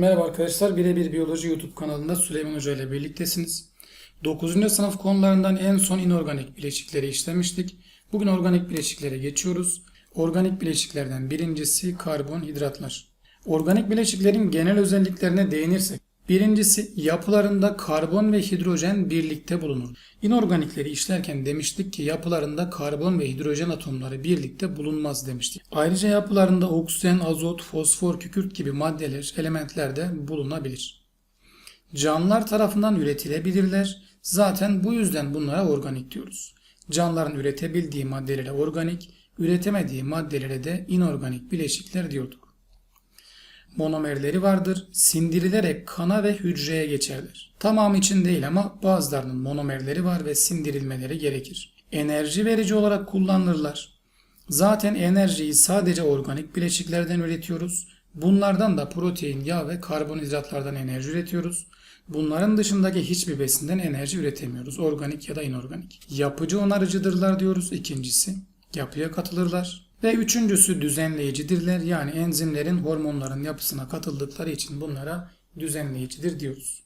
Merhaba arkadaşlar, Birebir Biyoloji YouTube kanalında Süleyman Hoca ile birliktesiniz. 9. sınıf konularından en son inorganik bileşikleri işlemiştik. Bugün organik bileşiklere geçiyoruz. Organik bileşiklerden birincisi karbonhidratlar. Organik bileşiklerin genel özelliklerine değinirsek, birincisi yapılarında karbon ve hidrojen birlikte bulunur. İnorganikleri işlerken demiştik ki yapılarında karbon ve hidrojen atomları birlikte bulunmaz demiştik. Ayrıca yapılarında oksijen, azot, fosfor, kükürt gibi maddeler, elementler de bulunabilir. Canlılar tarafından üretilebilirler. Zaten bu yüzden bunlara organik diyoruz. Canlıların üretebildiği maddelere organik, üretemediği maddelere de inorganik bileşikler diyorduk. Monomerleri vardır. Sindirilerek kana ve hücreye geçerler. Tamamı için değil ama bazılarının monomerleri var ve sindirilmeleri gerekir. Enerji verici olarak kullanılırlar. Zaten enerjiyi sadece organik bileşiklerden üretiyoruz. Bunlardan da protein, yağ ve karbonhidratlardan enerji üretiyoruz. Bunların dışındaki hiçbir besinden enerji üretemiyoruz. Organik ya da inorganik. Yapıcı onarıcıdırlar diyoruz ikincisi. Yapıya katılırlar. Ve üçüncüsü düzenleyicidirler. Yani enzimlerin hormonların yapısına katıldıkları için bunlara düzenleyicidir diyoruz.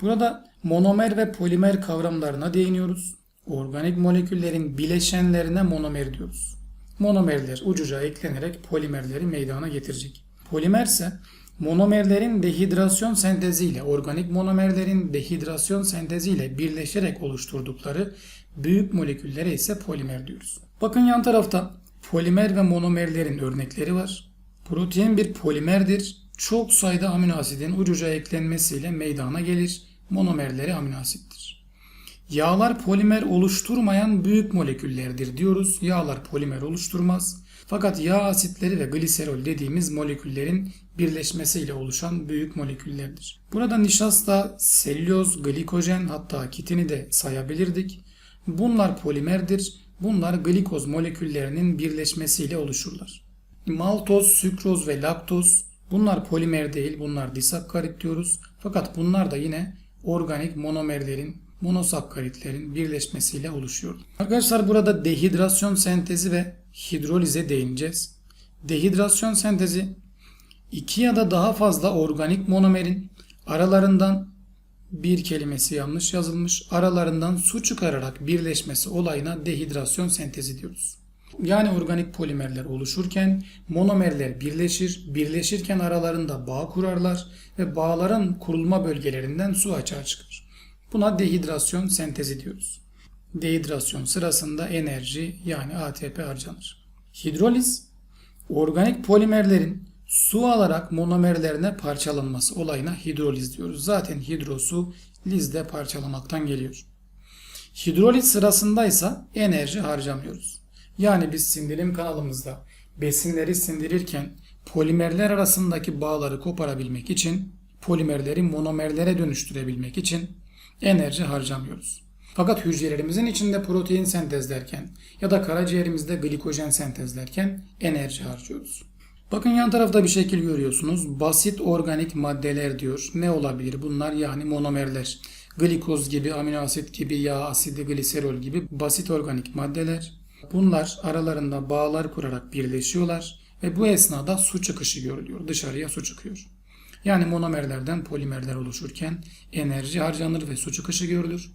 Burada monomer ve polimer kavramlarına değiniyoruz. Organik moleküllerin bileşenlerine monomer diyoruz. Monomerler ucuca eklenerek polimerleri meydana getirecek. Polimer ise monomerlerin dehidrasyon senteziyle, organik monomerlerin dehidrasyon senteziyle birleşerek oluşturdukları büyük moleküllere ise polimer diyoruz. Bakın yan tarafta polimer ve monomerlerin örnekleri var. Protein bir polimerdir. Çok sayıda amino asidin ucuca eklenmesiyle meydana gelir. Monomerleri amino asittir. Yağlar polimer oluşturmayan büyük moleküllerdir diyoruz. Yağlar polimer oluşturmaz. Fakat yağ asitleri ve gliserol dediğimiz moleküllerin birleşmesiyle oluşan büyük moleküllerdir. Burada nişasta, selüloz, glikojen hatta kitini de sayabilirdik. Bunlar polimerdir. Bunlar glikoz moleküllerinin birleşmesiyle oluşurlar. Maltoz, sükroz ve laktoz bunlar polimer değil bunlar disakkarit diyoruz. Fakat bunlar da yine organik monomerlerin, monosakkaritlerin birleşmesiyle oluşuyor. Arkadaşlar burada dehidrasyon sentezi ve hidrolize değineceğiz. Dehidrasyon sentezi iki ya da daha fazla organik monomerin aralarından bir kelimesi yanlış yazılmış. Aralarından su çıkararak birleşmesi olayına dehidrasyon sentezi diyoruz. Yani organik polimerler oluşurken monomerler birleşir, birleşirken aralarında bağ kurarlar ve bağların kurulma bölgelerinden su açığa çıkar. Buna dehidrasyon sentezi diyoruz. Dehidrasyon sırasında enerji yani ATP harcanır. Hidroliz, organik polimerlerin su alarak monomerlerine parçalanması olayına hidroliz diyoruz. Zaten hidrosu lizde parçalamaktan geliyor. Hidroliz sırasındaysa enerji harcamıyoruz. Yani biz sindirim kanalımızda besinleri sindirirken polimerler arasındaki bağları koparabilmek için polimerleri monomerlere dönüştürebilmek için enerji harcamıyoruz. Fakat hücrelerimizin içinde protein sentezlerken ya da karaciğerimizde glikojen sentezlerken enerji harcıyoruz. Bakın yan tarafta bir şekil görüyorsunuz. Basit organik maddeler diyor. Ne olabilir? Bunlar yani monomerler. Glikoz gibi, amino asit gibi, yağ asidi, gliserol gibi basit organik maddeler. Bunlar aralarında bağlar kurarak birleşiyorlar ve bu esnada su çıkışı görülüyor. Dışarıya su çıkıyor. Yani monomerlerden polimerler oluşurken enerji harcanır ve su çıkışı görülür.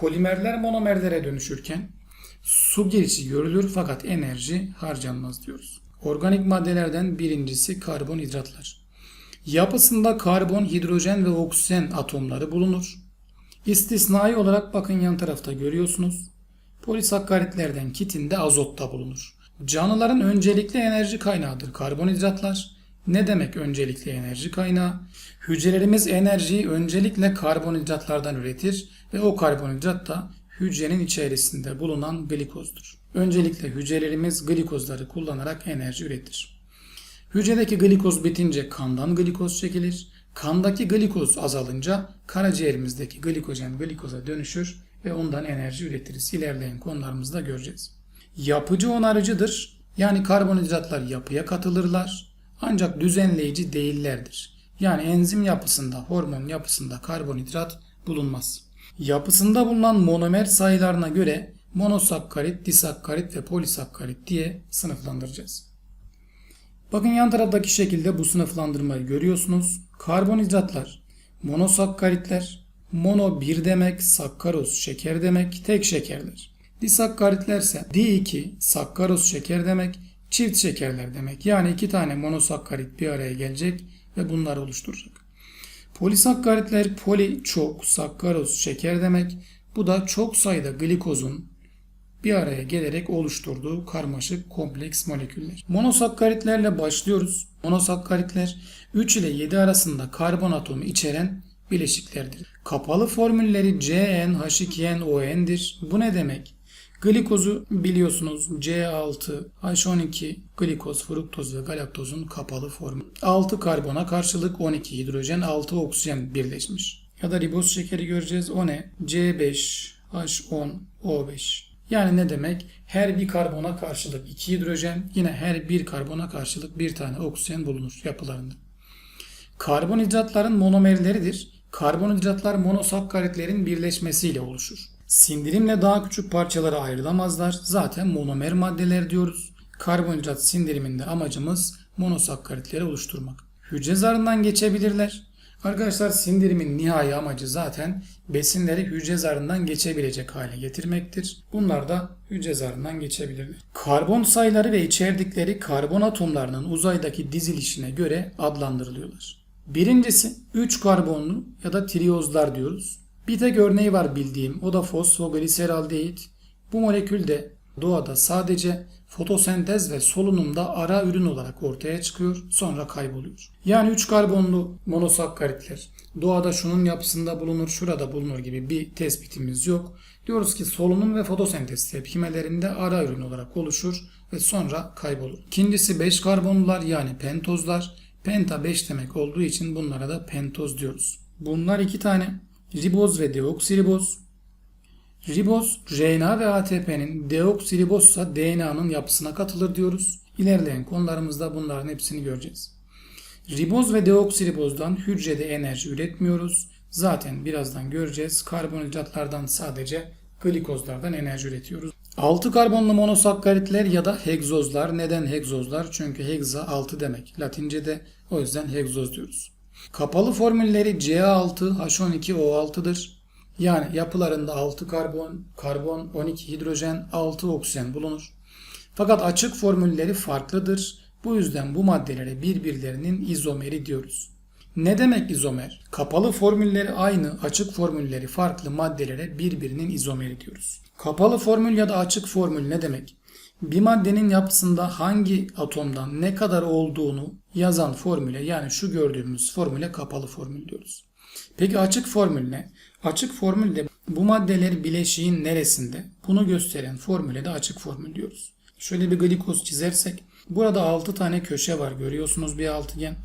Polimerler monomerlere dönüşürken su girişi görülür fakat enerji harcanmaz diyoruz. Organik maddelerden birincisi karbonhidratlar. Yapısında karbon, hidrojen ve oksijen atomları bulunur. İstisnai olarak bakın yan tarafta görüyorsunuz. Polisakkaritlerden kitinde azot da bulunur. Canlıların öncelikli enerji kaynağıdır karbonhidratlar. Ne demek öncelikli enerji kaynağı? Hücrelerimiz enerjiyi öncelikle karbonhidratlardan üretir ve o karbonhidrat da hücrenin içerisinde bulunan glikozdur. Öncelikle hücrelerimiz glikozları kullanarak enerji üretir. Hücredeki glikoz bitince kandan glikoz çekilir. Kandaki glikoz azalınca karaciğerimizdeki glikojen glikoza dönüşür ve ondan enerji üretiriz. İlerleyen konularımızda göreceğiz. Yapıcı onarıcıdır. Yani karbonhidratlar yapıya katılırlar. Ancak düzenleyici değillerdir. Yani enzim yapısında, hormon yapısında karbonhidrat bulunmaz. Yapısında bulunan monomer sayılarına göre monosakkarit, disakkarit ve polisakkarit diye sınıflandıracağız. Bakın yan taraftaki şekilde bu sınıflandırmayı görüyorsunuz. Karbonhidratlar, monosakkaritler, mono bir demek, sakkaroz şeker demek, tek şekerler. Disakkaritler ise di2 sakkaroz şeker demek, çift şekerler demek. Yani iki tane monosakkarit bir araya gelecek ve bunları oluşturacak. Polisakkaritler poli çok, sakkaroz şeker demek. Bu da çok sayıda glikozun bir araya gelerek oluşturduğu karmaşık kompleks moleküller. Monosakkaritlerle başlıyoruz. Monosakkaritler 3 ile 7 arasında karbon atomu içeren bileşiklerdir. Kapalı formülleri CN, H2N, ON'dir. Bu ne demek? Glikozu biliyorsunuz C6, H12, glikoz, fruktoz ve galaktozun kapalı formu. 6 karbona karşılık 12 hidrojen, 6 oksijen birleşmiş. Ya da riboz şekeri göreceğiz. O ne? C5, H10, O5. Yani ne demek? Her bir karbona karşılık 2 hidrojen, yine her bir karbona karşılık bir tane oksijen bulunur yapılarında. Karbonhidratların monomerleridir. Karbonhidratlar monosakkaritlerin birleşmesiyle oluşur. Sindirimle daha küçük parçalara ayrılamazlar. Zaten monomer maddeler diyoruz. Karbonhidrat sindiriminde amacımız monosakkaritleri oluşturmak. Hücre zarından geçebilirler. Arkadaşlar sindirimin nihai amacı zaten besinleri hücre zarından geçebilecek hale getirmektir. Bunlar da hücre zarından geçebilirler. Karbon sayıları ve içerdikleri karbon atomlarının uzaydaki dizilişine göre adlandırılıyorlar. Birincisi 3 karbonlu ya da triyozlar diyoruz. Bir tek örneği var bildiğim o da fosfogliseraldehit. Bu molekül de doğada sadece fotosentez ve solunumda ara ürün olarak ortaya çıkıyor sonra kayboluyor. Yani 3 karbonlu monosakkaritler doğada şunun yapısında bulunur şurada bulunur gibi bir tespitimiz yok. Diyoruz ki solunum ve fotosentez tepkimelerinde ara ürün olarak oluşur ve sonra kaybolur. İkincisi 5 karbonlular yani pentozlar. Penta 5 demek olduğu için bunlara da pentoz diyoruz. Bunlar iki tane riboz ve deoksiriboz. Riboz, RNA ve ATP'nin deoksiribozsa DNA'nın yapısına katılır diyoruz. İlerleyen konularımızda bunların hepsini göreceğiz. Riboz ve deoksiribozdan hücrede enerji üretmiyoruz. Zaten birazdan göreceğiz. Karbonhidratlardan sadece glikozlardan enerji üretiyoruz. 6 karbonlu monosakkaritler ya da hegzozlar. Neden hegzozlar? Çünkü hegza 6 demek. Latince'de o yüzden hegzoz diyoruz. Kapalı formülleri C6, H12O6'dır. Yani yapılarında 6 karbon, karbon, 12 hidrojen, 6 oksijen bulunur. Fakat açık formülleri farklıdır. Bu yüzden bu maddelere birbirlerinin izomeri diyoruz. Ne demek izomer? Kapalı formülleri aynı, açık formülleri farklı maddelere birbirinin izomeri diyoruz. Kapalı formül ya da açık formül ne demek? Bir maddenin yapısında hangi atomdan ne kadar olduğunu yazan formüle yani şu gördüğümüz formüle kapalı formül diyoruz. Peki açık formül ne? Açık formülde bu maddeler bileşiğin neresinde? Bunu gösteren formüle de açık formül diyoruz. Şöyle bir glikoz çizersek burada 6 tane köşe var görüyorsunuz bir altıgen.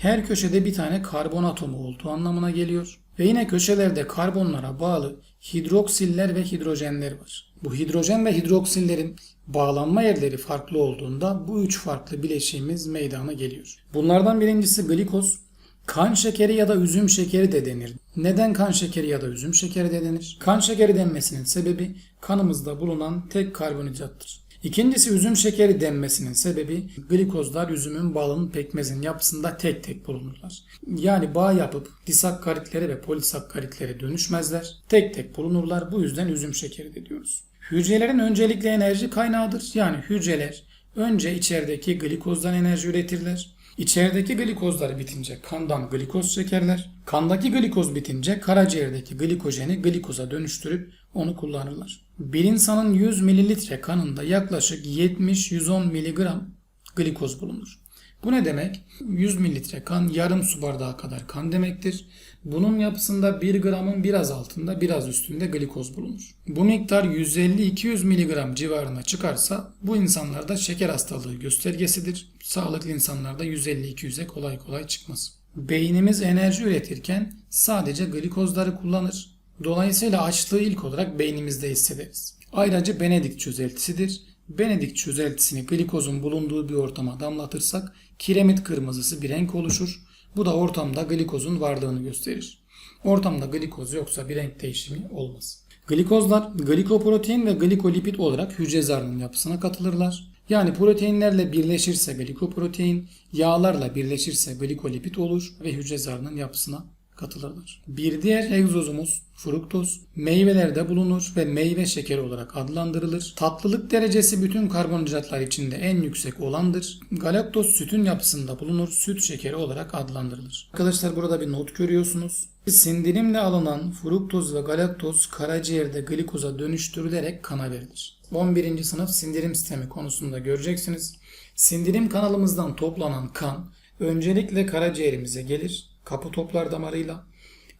Her köşede bir tane karbon atomu olduğu anlamına geliyor. Ve yine köşelerde karbonlara bağlı hidroksiller ve hidrojenler var. Bu hidrojen ve hidroksillerin bağlanma yerleri farklı olduğunda bu üç farklı bileşiğimiz meydana geliyor. Bunlardan birincisi glikoz. Kan şekeri ya da üzüm şekeri de denir. Neden kan şekeri ya da üzüm şekeri de denir? Kan şekeri denmesinin sebebi kanımızda bulunan tek karbonhidrattır. İkincisi üzüm şekeri denmesinin sebebi glikozlar üzümün balın pekmezin yapısında tek tek bulunurlar. Yani bağ yapıp disakkaritlere ve polisakkaritlere dönüşmezler. Tek tek bulunurlar. Bu yüzden üzüm şekeri de diyoruz. Hücrelerin öncelikli enerji kaynağıdır. Yani hücreler önce içerideki glikozdan enerji üretirler. İçerideki glikozlar bitince kandan glikoz çekerler. Kandaki glikoz bitince karaciğerdeki glikojeni glikoza dönüştürüp onu kullanırlar. Bir insanın 100 mililitre kanında yaklaşık 70-110 miligram glikoz bulunur. Bu ne demek? 100 mililitre kan yarım su bardağı kadar kan demektir. Bunun yapısında 1 gramın biraz altında biraz üstünde glikoz bulunur. Bu miktar 150-200 miligram civarına çıkarsa bu insanlarda şeker hastalığı göstergesidir. Sağlıklı insanlarda 150-200'e kolay kolay çıkmaz. Beynimiz enerji üretirken sadece glikozları kullanır. Dolayısıyla açlığı ilk olarak beynimizde hissederiz. Ayrıca Benedikt çözeltisidir. Benedikt çözeltisini glikozun bulunduğu bir ortama damlatırsak kiremit kırmızısı bir renk oluşur. Bu da ortamda glikozun varlığını gösterir. Ortamda glikoz yoksa bir renk değişimi olmaz. Glikozlar glikoprotein ve glikolipid olarak hücre zarının yapısına katılırlar. Yani proteinlerle birleşirse glikoprotein, yağlarla birleşirse glikolipid olur ve hücre zarının yapısına katılırlar. Bir diğer egzozumuz fruktoz. Meyvelerde bulunur ve meyve şekeri olarak adlandırılır. Tatlılık derecesi bütün karbonhidratlar içinde en yüksek olandır. Galaktoz sütün yapısında bulunur. Süt şekeri olarak adlandırılır. Arkadaşlar burada bir not görüyorsunuz. Sindirimle alınan fruktoz ve galaktoz karaciğerde glikoza dönüştürülerek kana verilir. 11. sınıf sindirim sistemi konusunda göreceksiniz. Sindirim kanalımızdan toplanan kan öncelikle karaciğerimize gelir kapı toplar damarıyla.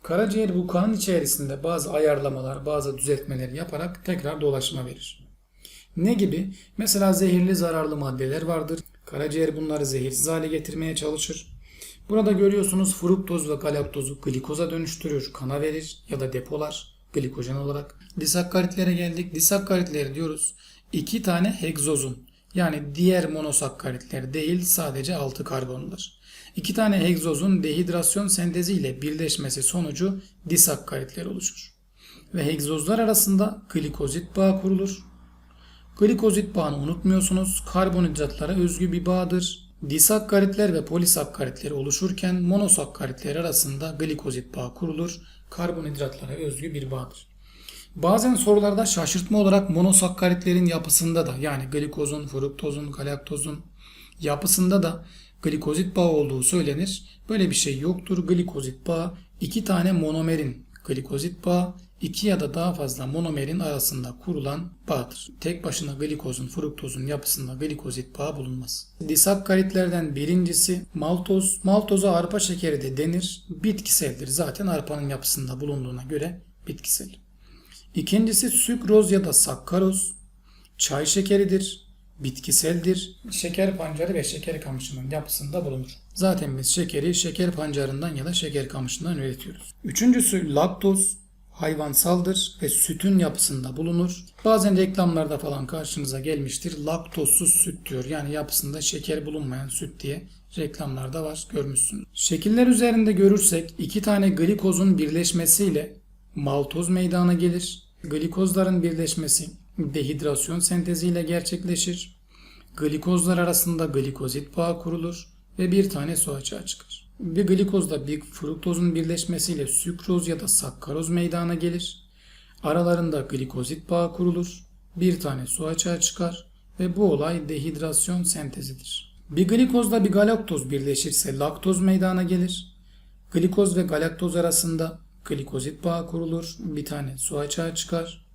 Karaciğer bu kan içerisinde bazı ayarlamalar, bazı düzeltmeler yaparak tekrar dolaşıma verir. Ne gibi? Mesela zehirli zararlı maddeler vardır. Karaciğer bunları zehirsiz hale getirmeye çalışır. Burada görüyorsunuz fruktoz ve galaktozu glikoza dönüştürür, kana verir ya da depolar glikojen olarak. Disakkaritlere geldik. Disakkaritler diyoruz. İki tane hegzozun yani diğer monosakkaritler değil sadece 6 karbonlar. İki tane hegzozun dehidrasyon senteziyle birleşmesi sonucu disakkaritler oluşur. Ve hegzozlar arasında glikozit bağı kurulur. Glikozit bağını unutmuyorsunuz. Karbonhidratlara özgü bir bağdır. Disakkaritler ve polisakkaritler oluşurken monosakkaritler arasında glikozit bağı kurulur. Karbonhidratlara özgü bir bağdır. Bazen sorularda şaşırtma olarak monosakkaritlerin yapısında da yani glikozun, fruktozun, galaktozun yapısında da glikozit bağı olduğu söylenir. Böyle bir şey yoktur. Glikozit bağı iki tane monomerin glikozit bağı iki ya da daha fazla monomerin arasında kurulan bağdır. Tek başına glikozun, fruktozun yapısında glikozit bağı bulunmaz. Disakkaritlerden birincisi maltoz. Maltoza arpa şekeri de denir. Bitkiseldir. Zaten arpanın yapısında bulunduğuna göre bitkisel. İkincisi sükroz ya da sakkaroz. Çay şekeridir bitkiseldir. Şeker pancarı ve şeker kamışının yapısında bulunur. Zaten biz şekeri şeker pancarından ya da şeker kamışından üretiyoruz. Üçüncüsü laktoz hayvansaldır ve sütün yapısında bulunur. Bazen reklamlarda falan karşınıza gelmiştir. Laktozsuz süt diyor. Yani yapısında şeker bulunmayan süt diye reklamlarda var görmüşsünüz. Şekiller üzerinde görürsek iki tane glikozun birleşmesiyle maltoz meydana gelir. Glikozların birleşmesi dehidrasyon senteziyle gerçekleşir. Glikozlar arasında glikozit bağı kurulur ve bir tane su açığa çıkar. Bir glikozda bir fruktozun birleşmesiyle sükroz ya da sakkaroz meydana gelir. Aralarında glikozit bağı kurulur. Bir tane su açığa çıkar ve bu olay dehidrasyon sentezidir. Bir glikozda bir galaktoz birleşirse laktoz meydana gelir. Glikoz ve galaktoz arasında glikozit bağı kurulur. Bir tane su açığa çıkar.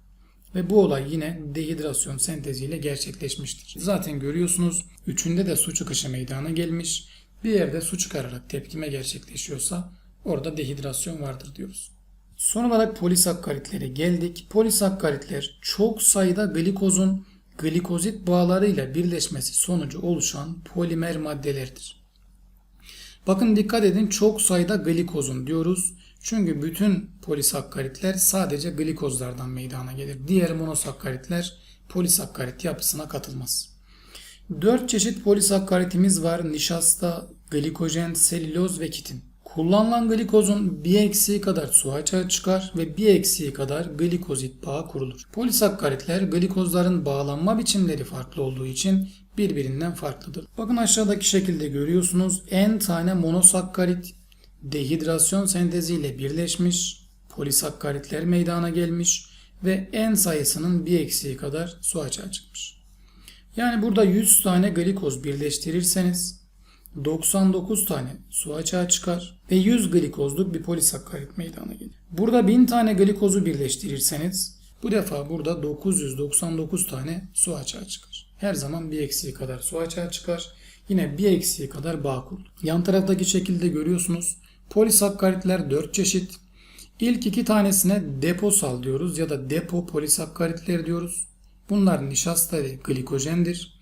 Ve bu olay yine dehidrasyon senteziyle gerçekleşmiştir. Zaten görüyorsunuz üçünde de su çıkışı meydana gelmiş. Bir yerde su çıkararak tepkime gerçekleşiyorsa orada dehidrasyon vardır diyoruz. Son olarak polisakkaritlere geldik. Polisakkaritler çok sayıda glikozun glikozit bağlarıyla birleşmesi sonucu oluşan polimer maddelerdir. Bakın dikkat edin çok sayıda glikozun diyoruz. Çünkü bütün polisakkaritler sadece glikozlardan meydana gelir. Diğer monosakkaritler polisakkarit yapısına katılmaz. 4 çeşit polisakkaritimiz var. Nişasta, glikojen, selüloz ve kitin. Kullanılan glikozun bir eksiği kadar su açığa çıkar ve bir eksiği kadar glikozit bağı kurulur. Polisakkaritler glikozların bağlanma biçimleri farklı olduğu için birbirinden farklıdır. Bakın aşağıdaki şekilde görüyorsunuz. En tane monosakkarit dehidrasyon senteziyle birleşmiş, polisakkaritler meydana gelmiş ve en sayısının bir eksiği kadar su açığa çıkmış. Yani burada 100 tane glikoz birleştirirseniz 99 tane su açığa çıkar ve 100 glikozluk bir polisakkarit meydana gelir. Burada 1000 tane glikozu birleştirirseniz bu defa burada 999 tane su açığa çıkar. Her zaman bir eksiği kadar su açığa çıkar. Yine bir eksiği kadar bağ kurulur. Yan taraftaki şekilde görüyorsunuz. Polisakkaritler 4 çeşit. İlk iki tanesine deposal diyoruz ya da depo polisakkaritler diyoruz. Bunlar nişasta ve glikojendir.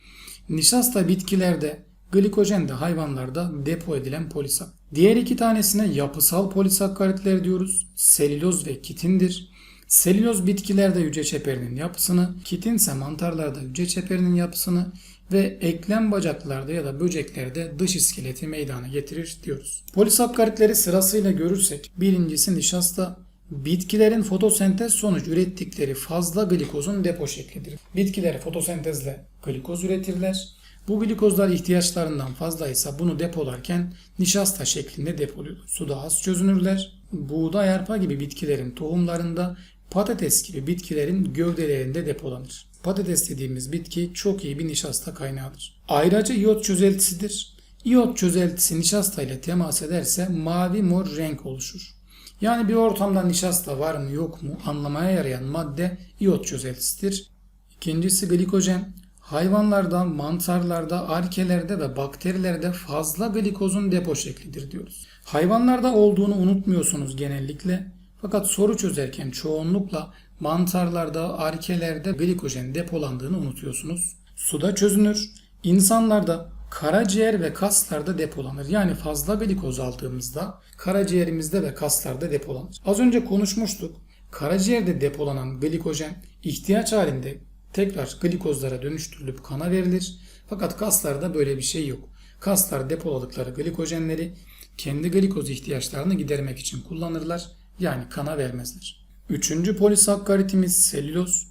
Nişasta bitkilerde, glikojen de hayvanlarda depo edilen polisak. Diğer iki tanesine yapısal polisakkaritler diyoruz. Selüloz ve kitindir. Selüloz bitkilerde hücre çeperinin yapısını, kitin ise mantarlarda hücre çeperinin yapısını ve eklem bacaklarda ya da böceklerde dış iskeleti meydana getirir diyoruz. Polisakkaritleri sırasıyla görürsek birincisi nişasta, Bitkilerin fotosentez sonucu ürettikleri fazla glikozun depo şeklidir. Bitkiler fotosentezle glikoz üretirler. Bu glikozlar ihtiyaçlarından fazlaysa bunu depolarken nişasta şeklinde depoluyorlar. Suda az çözünürler. Buğday, arpa gibi bitkilerin tohumlarında, patates gibi bitkilerin gövdelerinde depolanır. Patates dediğimiz bitki çok iyi bir nişasta kaynağıdır. Ayrıca iot çözeltisidir. İyot çözeltisi nişasta ile temas ederse mavi mor renk oluşur. Yani bir ortamda nişasta var mı yok mu anlamaya yarayan madde iyot çözeltisidir. İkincisi glikojen. Hayvanlarda, mantarlarda, arkelerde ve bakterilerde fazla glikozun depo şeklidir diyoruz. Hayvanlarda olduğunu unutmuyorsunuz genellikle. Fakat soru çözerken çoğunlukla mantarlarda, arkelerde glikojen depolandığını unutuyorsunuz. Suda çözünür. İnsanlarda karaciğer ve kaslarda depolanır. Yani fazla glikoz aldığımızda karaciğerimizde ve kaslarda depolanır. Az önce konuşmuştuk. Karaciğerde depolanan glikojen ihtiyaç halinde tekrar glikozlara dönüştürülüp kana verilir. Fakat kaslarda böyle bir şey yok. Kaslar depoladıkları glikojenleri kendi glikoz ihtiyaçlarını gidermek için kullanırlar. Yani kana vermezler. Üçüncü polisakkaritimiz selüloz.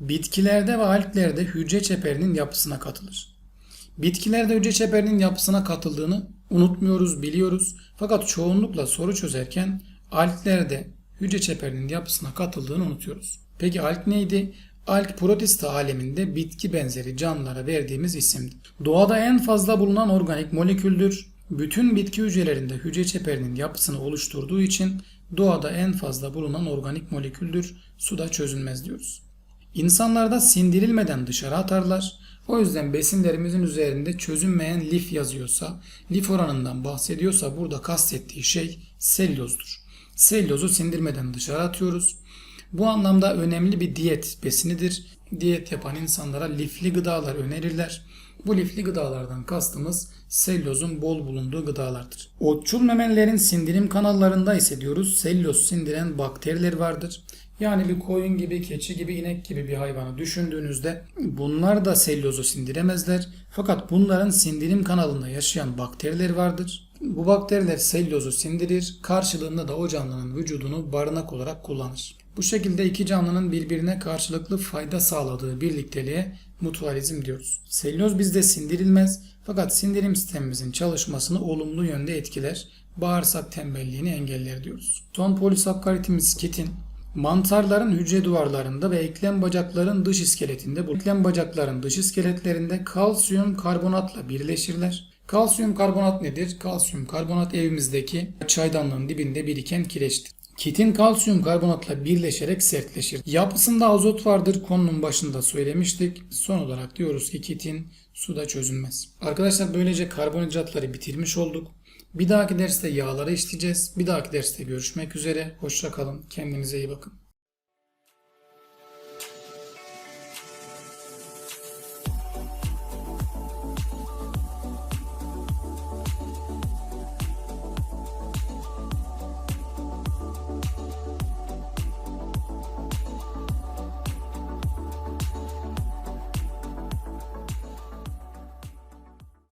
Bitkilerde ve alglerde hücre çeperinin yapısına katılır. Bitkilerde hücre çeperinin yapısına katıldığını unutmuyoruz, biliyoruz. Fakat çoğunlukla soru çözerken alglerde hücre çeperinin yapısına katıldığını unutuyoruz. Peki alg neydi? Alg protista aleminde bitki benzeri canlılara verdiğimiz isimdir. Doğada en fazla bulunan organik moleküldür. Bütün bitki hücrelerinde hücre çeperinin yapısını oluşturduğu için doğada en fazla bulunan organik moleküldür. Suda çözünmez diyoruz. İnsanlarda sindirilmeden dışarı atarlar. O yüzden besinlerimizin üzerinde çözünmeyen lif yazıyorsa, lif oranından bahsediyorsa burada kastettiği şey selülozdur. Selülozu sindirmeden dışarı atıyoruz. Bu anlamda önemli bir diyet besinidir. Diyet yapan insanlara lifli gıdalar önerirler. Bu lifli gıdalardan kastımız selülozun bol bulunduğu gıdalardır. Otçul memelilerin sindirim kanallarında ise diyoruz selüloz sindiren bakteriler vardır. Yani bir koyun gibi, keçi gibi, inek gibi bir hayvanı düşündüğünüzde bunlar da selülozu sindiremezler. Fakat bunların sindirim kanalında yaşayan bakteriler vardır. Bu bakteriler selülozu sindirir, karşılığında da o canlının vücudunu barınak olarak kullanır. Bu şekilde iki canlının birbirine karşılıklı fayda sağladığı birlikteliğe mutualizm diyoruz. Selüloz bizde sindirilmez fakat sindirim sistemimizin çalışmasını olumlu yönde etkiler. Bağırsak tembelliğini engeller diyoruz. Son polisakkaritimiz kitin. Mantarların hücre duvarlarında ve eklem bacakların dış iskeletinde bu eklem bacakların dış iskeletlerinde kalsiyum karbonatla birleşirler. Kalsiyum karbonat nedir? Kalsiyum karbonat evimizdeki çaydanlığın dibinde biriken kireçtir. Kitin kalsiyum karbonatla birleşerek sertleşir. Yapısında azot vardır konunun başında söylemiştik. Son olarak diyoruz ki kitin suda çözünmez. Arkadaşlar böylece karbonhidratları bitirmiş olduk. Bir dahaki derste yağları işleyeceğiz. Bir dahaki derste görüşmek üzere. Hoşça kalın. Kendinize iyi bakın.